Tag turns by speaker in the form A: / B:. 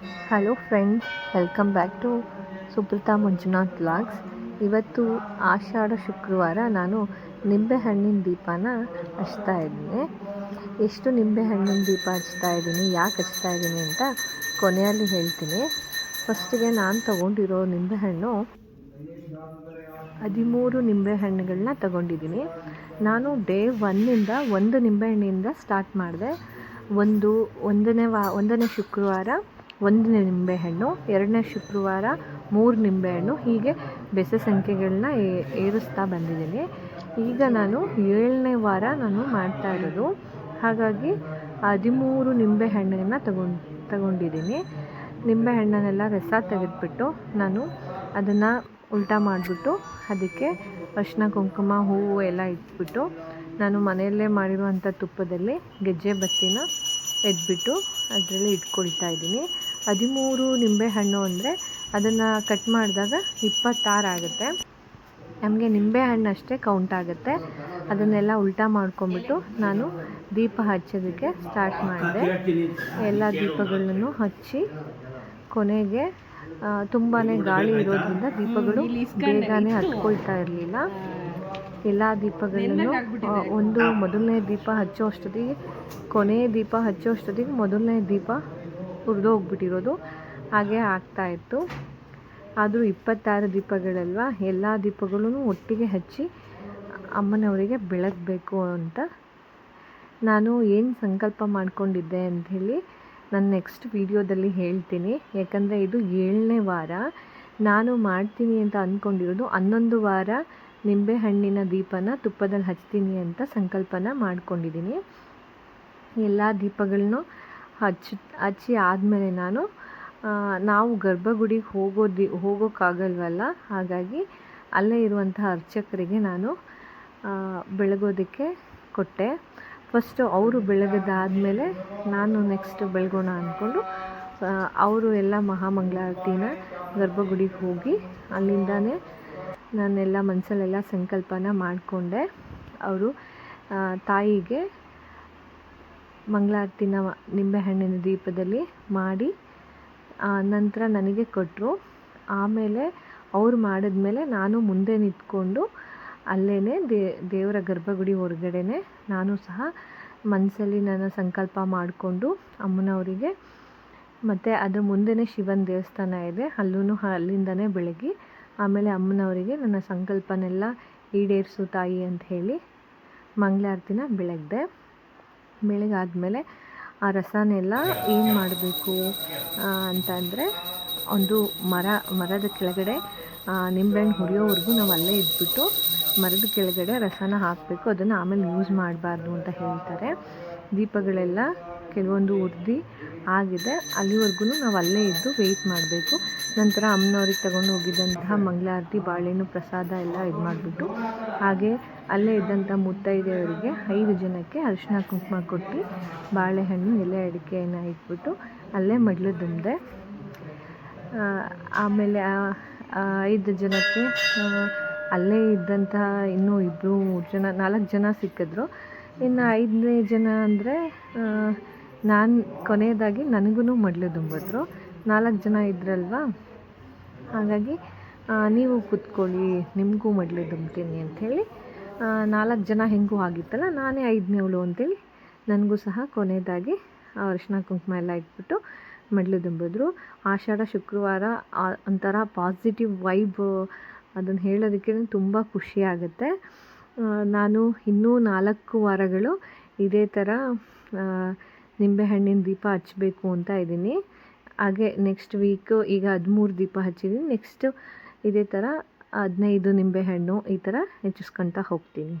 A: Hello friends welcome back to Suprata Manjunath vlogs ಇವತ್ತು ಆಷಾಢ ಶುಕ್ರವಾರ ನಾನು ನಿಂಬೆಹಣ್ಣಿನ ದೀಪನ ಹಚ್ತಾ ಇದ್ದೀನಿ. ಎಷ್ಟು ನಿಂಬೆಹಣ್ಣಿನ ದೀಪ ಹಚ್ತಾ ಇದ್ದೀನಿ, ಯಾಕೆ ಹಚ್ತಾ ಇದ್ದೀನಿ ಅಂತ ಕೊನೆಯಲ್ಲಿ ಹೇಳ್ತೀನಿ. ಫಸ್ಟಿಗೆ ನಾನು ತಗೊಂಡಿರೋ ನಿಂಬೆಹಣ್ಣು, ಹದಿಮೂರು ನಿಂಬೆಹಣ್ಣುಗಳನ್ನ ತಗೊಂಡಿದ್ದೀನಿ. ನಾನು ಡೇ ಒನ್ನಿಂದ ಒಂದು ನಿಂಬೆಹಣ್ಣಿಂದ ಸ್ಟಾರ್ಟ್ ಮಾಡಿದೆ. ಒಂದು, ಒಂದನೇ ವಾ, ಒಂದನೇ ಶುಕ್ರವಾರ ಒಂದು ನಿಂಬೆಹಣ್ಣು ಎರಡನೇ ಶುಕ್ರವಾರ ಮೂರು ನಿಂಬೆಹಣ್ಣು ಹೀಗೆ ಬೆಸ ಸಂಖ್ಯೆಗಳನ್ನ ಏರಿಸ್ತಾ ಬಂದಿದ್ದೀನಿ. ಈಗ ನಾನು ಏಳನೇ ವಾರ ನಾನು ಮಾಡ್ತಾ ಇರೋದು. ಹಾಗಾಗಿ ಹದಿಮೂರು ನಿಂಬೆಹಣ್ಣನ್ನು ತಗೊಂಡು, ತಗೊಂಡಿದ್ದೀನಿ. ನಿಂಬೆಹಣ್ಣನ್ನೆಲ್ಲ ರಸ ತೆಗೆದುಬಿಟ್ಟು ನಾನು ಅದನ್ನು ಉಲ್ಟಾ ಮಾಡಿಬಿಟ್ಟು ಅದಕ್ಕೆ ಅರಿಶಿನ ಕುಂಕುಮ, ಹೂವು ಎಲ್ಲ ಇಟ್ಬಿಟ್ಟು ನಾನು ಮನೆಯಲ್ಲೇ ಮಾಡಿರುವಂಥ ತುಪ್ಪದಲ್ಲಿ ಗೆಜ್ಜೆ ಬತ್ತಿನ ಎದ್ಬಿಟ್ಟು ಅದರಲ್ಲಿ ಇಟ್ಕೊಳ್ತಾ ಇದ್ದೀನಿ. ಹದಿಮೂರು ನಿಂಬೆಹಣ್ಣು ಅಂದರೆ ಅದನ್ನು ಕಟ್ ಮಾಡಿದಾಗ ಇಪ್ಪತ್ತಾರು ಆಗುತ್ತೆ. ನಮಗೆ ನಿಂಬೆಹಣ್ಣು ಅಷ್ಟೇ ಕೌಂಟ್ ಆಗುತ್ತೆ. ಅದನ್ನೆಲ್ಲ ಉಲ್ಟಾ ಮಾಡ್ಕೊಂಬಿಟ್ಟು ನಾನು ದೀಪ ಹಚ್ಚೋದಕ್ಕೆ ಸ್ಟಾರ್ಟ್ ಮಾಡಿದೆ. ಎಲ್ಲ ದೀಪಗಳನ್ನು ಹಚ್ಚಿ ಕೊನೆಗೆ ತುಂಬಾ ಗಾಳಿ ಇರೋದ್ರಿಂದ ದೀಪಗಳು ಬೇಗನೆ ಹತ್ಕೊಳ್ತಾ ಇರಲಿಲ್ಲ. ಎಲ್ಲ ದೀಪಗಳನ್ನು ಒಂದು ಮೊದಲನೇ ದೀಪ ಹಚ್ಚೋ ಅಷ್ಟೊತ್ತಿಗೆ, ಕೊನೆಯ ದೀಪ ಹಚ್ಚೋ ಅಷ್ಟೊತ್ತಿಗೆ ಮೊದಲನೇ ದೀಪ ಹುರಿದು ಹೋಗ್ಬಿಟ್ಟಿರೋದು. ಹಾಗೆ ಆಗ್ತಾಯಿತ್ತು ಆದರೂ ಇಪ್ಪತ್ತಾರು ದೀಪಗಳಲ್ವ, ಎಲ್ಲ ದೀಪಗಳೂ ಒಟ್ಟಿಗೆ ಹಚ್ಚಿ ಅಮ್ಮನವರಿಗೆ ಬೆಳಗಬೇಕು ಅಂತ ನಾನು ಏನು ಸಂಕಲ್ಪ ಮಾಡಿಕೊಂಡಿದ್ದೆ ಅಂಥೇಳಿ ನಾನು ನೆಕ್ಸ್ಟ್ ವೀಡಿಯೋದಲ್ಲಿ ಹೇಳ್ತೀನಿ. ಯಾಕಂದರೆ ಇದು ಏಳನೇ ವಾರ. ನಾನು ಮಾಡ್ತೀನಿ ಅಂತ ಅಂದ್ಕೊಂಡಿರೋದು ಹನ್ನೊಂದು ವಾರ. ನಿಂಬೆಹಣ್ಣಿನ ದೀಪನ ತುಪ್ಪದಲ್ಲಿ ಹಚ್ತೀನಿ ಅಂತ ಸಂಕಲ್ಪನ ಮಾಡ್ಕೊಂಡಿದ್ದೀನಿ. ಎಲ್ಲ ದೀಪಗಳನ್ನು ಹಚ್ಚಿ ಹಚ್ಚಿ ಆದಮೇಲೆ ನಾನು ನಾವು ಗರ್ಭಗುಡಿಗೆ ಹೋಗೋದಿ, ಹೋಗೋಕ್ಕಾಗಲ್ವಲ್ಲ? ಹಾಗಾಗಿ ಅಲ್ಲೇ ಇರುವಂತಹ ಅರ್ಚಕರಿಗೆ ನಾನು ಬೆಳಗೋದಕ್ಕೆ ಕೊಟ್ಟೆ. ಫಸ್ಟು ಅವರು ಬೆಳಗದಾದಮೇಲೆ ನಾನು ನೆಕ್ಸ್ಟ್ ಬೆಳಗೋಣ ಅಂದ್ಕೊಂಡು ಅವರು ಎಲ್ಲ ಮಹಾಮಂಗಳಾರತಿನ ಗರ್ಭಗುಡಿಗೆ ಹೋಗಿ ಅಲ್ಲಿಂದನೇ ನಾನೆಲ್ಲ ಮನಸ್ಸಲ್ಲೆಲ್ಲ ಸಂಕಲ್ಪನ ಮಾಡಿಕೊಂಡೆ. ಅವರು ತಾಯಿಗೆ ಮಂಗಳಾರತಿನ ನಿಂಬೆಹಣ್ಣಿನ ದೀಪದಲ್ಲಿ ಮಾಡಿ ನಂತರ ನನಗೆ ಕೊಟ್ಟರು ಆಮೇಲೆ ಅವ್ರು ಮಾಡಿದ್ಮೇಲೆ ನಾನು ಮುಂದೆ ನಿಂತ್ಕೊಂಡು ಅಲ್ಲೇ ದೇ, ದೇವರ ಗರ್ಭಗುಡಿ ಹೊರಗಡೆನೆ ನಾನು ಸಹ ಮನಸ್ಸಲ್ಲಿ ನನ್ನ ಸಂಕಲ್ಪ ಮಾಡಿಕೊಂಡು ಅಮ್ಮನವರಿಗೆ, ಮತ್ತು ಅದು ಮುಂದೆನೇ ಶಿವನ ದೇವಸ್ಥಾನ ಇದೆ. ಅಲ್ಲೂ ಅಲ್ಲಿಂದನೇ ಬೆಳಗ್ಗೆ ಆಮೇಲೆ ಅಮ್ಮನವರಿಗೆ ನನ್ನ ಸಂಕಲ್ಪನೆಲ್ಲ ಈಡೇರಿಸು ತಾಯಿ ಅಂತ ಹೇಳಿ ಮಂಗಳಾರತಿನ ಬೆಳಗ್ದೆ. ಬೆಳಗಾದ್ಮೇಲೆ ಆ ರಸನೆಲ್ಲ ಏನು ಮಾಡಬೇಕು ಅಂತಂದರೆ ಒಂದು ಮರ, ಮರದ ಕೆಳಗಡೆ ನಿಂಬೆಹಣ್ಣು ಹುರಿಯೋವರೆಗೂ ನಾವು ಅಲ್ಲೇ ಇದ್ಬಿಟ್ಟು ಮರದ ಕೆಳಗಡೆ ರಸನ ಹಾಕಬೇಕು. ಅದನ್ನು ಆಮೇಲೆ ಯೂಸ್ ಮಾಡಬಾರ್ದು ಅಂತ ಹೇಳ್ತಾರೆ. ದೀಪಗಳೆಲ್ಲ ಕೆಲವೊಂದು ಉರಿದು ಆಗಿದೆ. ಅಲ್ಲಿವರೆಗೂ ನಾವು ಅಲ್ಲೇ ಇದ್ದು ವೆಯ್ಟ್ ಮಾಡಬೇಕು. ನಂತರ ಅಮ್ಮನವ್ರಿಗೆ ತಗೊಂಡು ಹೋಗಿದ್ದಂತಹ ಮಂಗಳಾರತಿ ಬಾಳೆಹಣ್ಣು, ಪ್ರಸಾದ ಎಲ್ಲ ಇದು ಮಾಡಿಬಿಟ್ಟು ಹಾಗೆ ಅಲ್ಲೇ ಇದ್ದಂಥ ಮುತ್ತೈದೆಯವರಿಗೆ ಐದು ಜನಕ್ಕೆ ಅರಿಶಿನ ಕುಂಕುಮ ಕೊಟ್ಟು ಬಾಳೆಹಣ್ಣು ಎಲೆ ಅಡಿಕೆಯನ್ನು ಇಟ್ಬಿಟ್ಟು ಅಲ್ಲೇ ಮಡ್ಲು ದುಂಬೆ ಆಮೇಲೆ ಐದು ಜನಕ್ಕೆ ಅಲ್ಲೇ ಇದ್ದಂತಹ ಇನ್ನೂ ಇಬ್ಬರು ಮೂರು ಜನ ನಾಲ್ಕು ಜನ ಸಿಕ್ಕಿದ್ರು. ಇನ್ನು ಐದನೇ ಜನ ಅಂದರೆ ನಾನು ಕೊನೆಯದಾಗಿ ನನಗೂ ಮಡಲು ತುಂಬಿದ್ರು ನಾಲ್ಕು ಜನ ಇದ್ರಲ್ವ? ಹಾಗಾಗಿ ನೀವು ಕೂತ್ಕೊಳ್ಳಿ, ನಿಮಗೂ ಮಡಲು ತುಂಬ್ತೀನಿ ಅಂಥೇಳಿ. ನಾಲ್ಕು ಜನ ಹೆಂಗೂ ಆಗಿತ್ತಲ್ಲ, ನಾನೇ ಐದನೇವಳು ಅಂತೇಳಿ ನನಗೂ ಸಹ ಕೊನೆಯದಾಗಿ ಅರಿಶಿನ ಕುಂಕುಮ ಎಲ್ಲ ಇಟ್ಬಿಟ್ಟು ಮಡಲು ತುಂಬಿದ್ರು ಆಷಾಢ, ಶುಕ್ರವಾರ ಒಂಥರ ಪಾಸಿಟಿವ್ ವೈಬ್ ಅದನ್ನು ಹೇಳೋದಕ್ಕೆ ತುಂಬ ಖುಷಿಯಾಗುತ್ತೆ ನಾನು ಇನ್ನೂ ನಾಲ್ಕು ವಾರಗಳು ಇದೇ ಥರ ನಿಂಬೆಹಣ್ಣಿನ ದೀಪ ಹಚ್ಚಬೇಕು ಅಂತ ಇದ್ದೀನಿ. ಹಾಗೆ ನೆಕ್ಸ್ಟ್ ವೀಕು ಈಗ ಹದಿಮೂರು ದೀಪ ಹಚ್ಚಿದ್ದೀನಿ. ನೆಕ್ಸ್ಟು ಇದೇ ಥರ ಹದಿನೈದು ನಿಂಬೆಹಣ್ಣು ಈ ಥರ ಹೆಚ್ಚಿಸ್ಕೊಳ್ತಾ ಹೋಗ್ತೀನಿ.